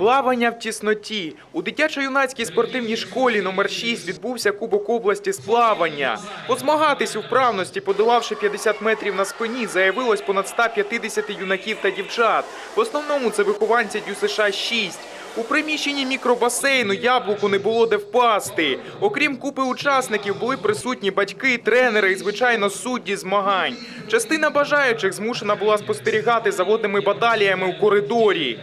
Плавання в тісноті. У дитячо-юнацькій спортивній школі номер 6 відбувся Кубок області з плавання. Позмагатись у вправності, подолавши 50 метрів на спині, заявилось понад 150 юнаків та дівчат. В основному це вихованці ДЮСШ 6. У приміщенні мікробасейну яблуку не було де впасти. Окрім купи учасників, були присутні батьки, тренери і, звичайно, судді змагань. Частина бажаючих змушена була спостерігати за водними баталіями у коридорі.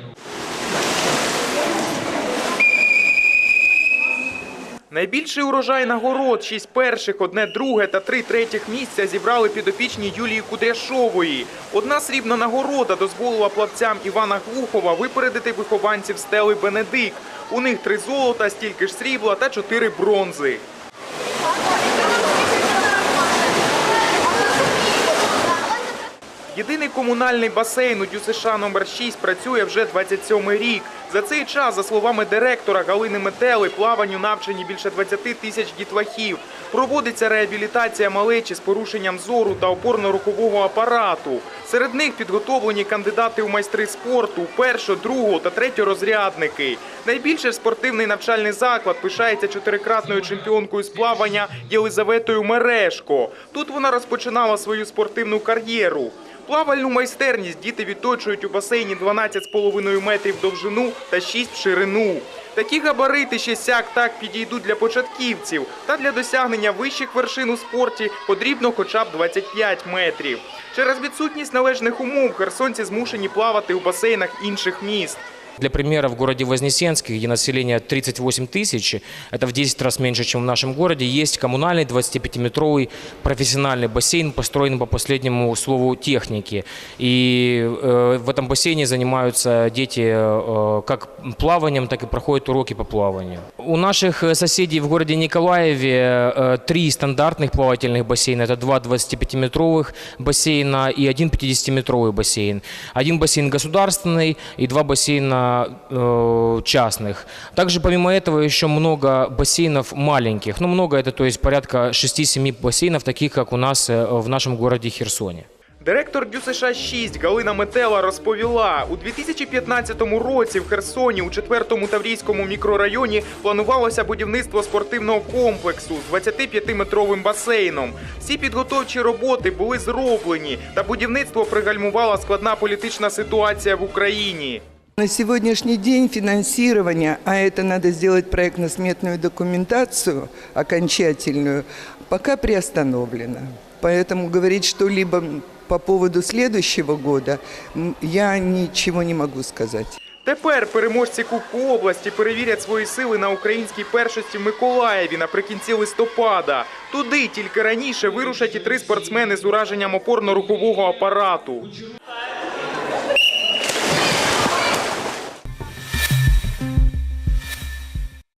Найбільший урожай нагород, шість перших, одне друге та три третіх місця зібрали підопічні Юлії Кудряшової. Одна срібна нагорода дозволила плавцям Івана Глухова випередити вихованців стели Бенедикт. У них три золота, стільки ж срібла та чотири бронзи. Єдиний комунальний басейн у ДЮСШ номер 6 працює вже 27 рік. За цей час, за словами директора Галини Метели, плаванню навчені більше 20 тисяч дітлахів. Проводиться реабілітація малечі з порушенням зору та опорно-рухового апарату. Серед них підготовлені кандидати у майстри спорту, першо, другого та третьорозрядники. Найбільше спортивний навчальний заклад пишається чотирикратною чемпіонкою з плавання Єлизаветою Мерешко. Тут вона розпочинала свою спортивну кар'єру. Плавальну майстерність діти відточують у басейні 12,5 метрів довжину та 6 в ширину. Такі габарити ще сяк так підійдуть для початківців, та для досягнення вищих вершин у спорті потрібно хоча б 25 метрів. Через відсутність належних умов херсонці змушені плавати у басейнах інших міст. Для примера, в городе Вознесенске, где население 38 тысяч, это в 10 раз меньше, чем в нашем городе, есть коммунальный 25-метровый профессиональный бассейн, построенный по последнему слову техники. И э, в этом бассейне занимаются дети э, как плаванием, так и проходят уроки по плаванию. У наших э, соседей в городе Николаеве э, три стандартных плавательных бассейна. Это два 25-метровых бассейна и один 50-метровый бассейн. Один бассейн государственный и два бассейна э, частных. Также помимо этого еще много бассейнов маленьких. Ну, много это, то есть порядка 6-7 бассейнов, таких как у нас э, в нашем городе Херсоне. Директор ДЮСШ 6 Галина Метела розповіла, у 2015 році в Херсоні у 4-му Таврійському мікрорайоні планувалося будівництво спортивного комплексу з 25-метровим басейном. Всі підготовчі роботи були зроблені, та будівництво пригальмувала складна політична ситуація в Україні. На сегодняшний день финансирование, а это надо сделать проектно-сметную документацию окончательную, пока приостановлено. Поэтому говорить что-либо по поводу следующего года я ничего не могу сказать. Тепер переможці Кубку області перевірять свої сили на українській першості в Миколаєві наприкінці листопада. Туди тільки раніше вирушать і три спортсмени з ураженням опорно-рухового апарату.